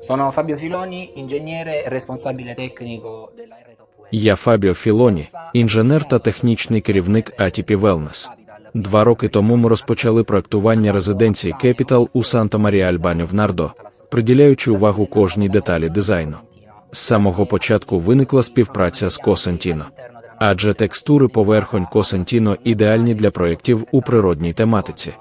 Sono Fabio Filoni, ingegnere e responsabile tecnico della R2E. Я Фабіо Філоні, інженер та технічний керівник ATP Wellness. Два роки тому ми розпочали проектування резиденції Capital у Санта Марія Альбані в Нардо, приділяючи увагу кожній деталі дизайну. З самого початку виникла співпраця з Косентіно, адже текстури поверхонь Косентіно ідеальні для проєктів у природній тематиці.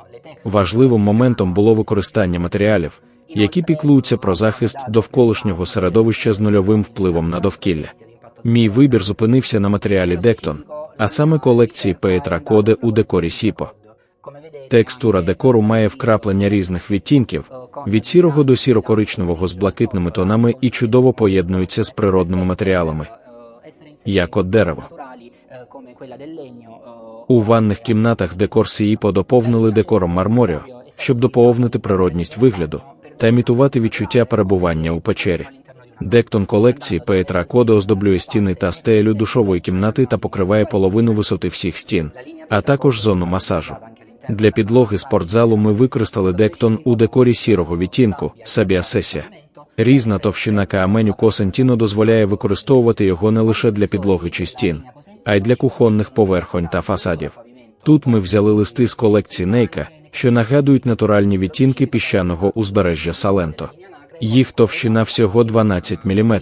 Важливим моментом було використання матеріалів, які піклуються про захист довколишнього середовища з нульовим впливом на довкілля. Мій вибір зупинився на матеріалі Дектон, а саме колекції Петра Коде у декорі Сіпо. Текстура декору має вкраплення різних відтінків, від сірого до сіро-коричневого з блакитними тонами і чудово поєднується з природними матеріалами, як от дерево. У ванних кімнатах декор Сііпо доповнили декором Марморіо, щоб доповнити природність вигляду та імітувати відчуття перебування у печері. Дектон колекції Петра Коде оздоблює стіни та стелю душової кімнати та покриває половину висоти всіх стін, а також зону масажу. Для підлоги спортзалу ми використали дектон у декорі сірого відтінку Сабія Сесія. Різна товщина кааменю Косентіно дозволяє використовувати його не лише для підлоги чи стін, а й для кухонних поверхонь та фасадів. Тут ми взяли листи з колекції Нейка, що нагадують натуральні відтінки піщаного узбережжя Саленто. Їх товщина всього 12 мм.